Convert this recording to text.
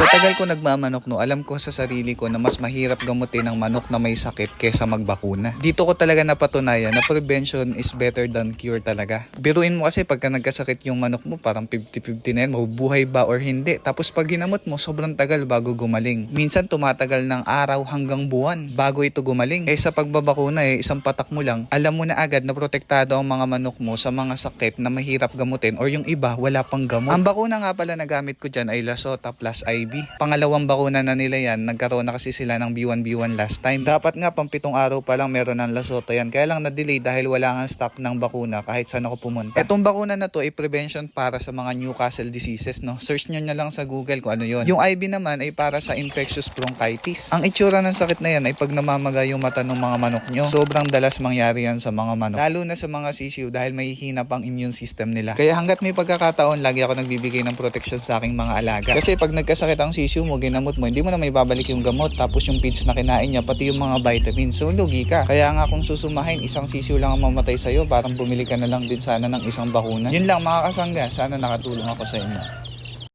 Sa tagal ko nagmamanok no, alam ko sa sarili ko na mas mahirap gamutin ang manok na may sakit kesa magbakuna. Dito ko talaga napatunayan na prevention is better than cure talaga. Biruin mo kasi pagka nagkasakit yung manok mo, parang 50-50 na yan, mabubuhay ba or hindi. Tapos pag ginamot mo, sobrang tagal bago gumaling. Minsan tumatagal ng araw hanggang buwan bago ito gumaling. Eh sa pagbabakuna eh, isang patak mo lang, alam mo na agad na protektado ang mga manok mo sa mga sakit na mahirap gamutin or yung iba wala pang gamot. Ang bakuna nga pala na gamit ko dyan ay Lasota plus IB. Pangalawang bakuna na nila yan, nagkaroon na kasi sila ng B1B1 last time. Dapat nga pang pitong araw pa lang meron ng Lasota yan. Kaya lang na-delay dahil wala nga stock ng bakuna kahit saan ako pumunta. Etong bakuna na to ay prevention para sa mga Newcastle diseases. No? Search nyo na lang sa Google kung ano yon. Yung IB naman ay para sa infectious bronchitis. Ang itsura ng sakit na yan ay pag namamaga yung mata ng mga manok nyo. Sobrang dalas mangyari yan sa mga manok. Lalo na sa mga sisiw dahil may hina pang immune system nila. Kaya hanggat may pagkakataon, lagi ako nagbibigay ng protection sa aking mga alaga. Kasi pag nagkasakit ang sisiw mo, ginamot mo, hindi mo na may babalik yung gamot. Tapos yung feeds na kinain niya, pati yung mga vitamins. So, lugi ka. Kaya nga kung susumahin, isang sisiw lang ang mamatay sa'yo, parang bumili ka na lang din sana ng isang bakuna. Yun lang mga kasangga, sana nakatulong ako sa inyo.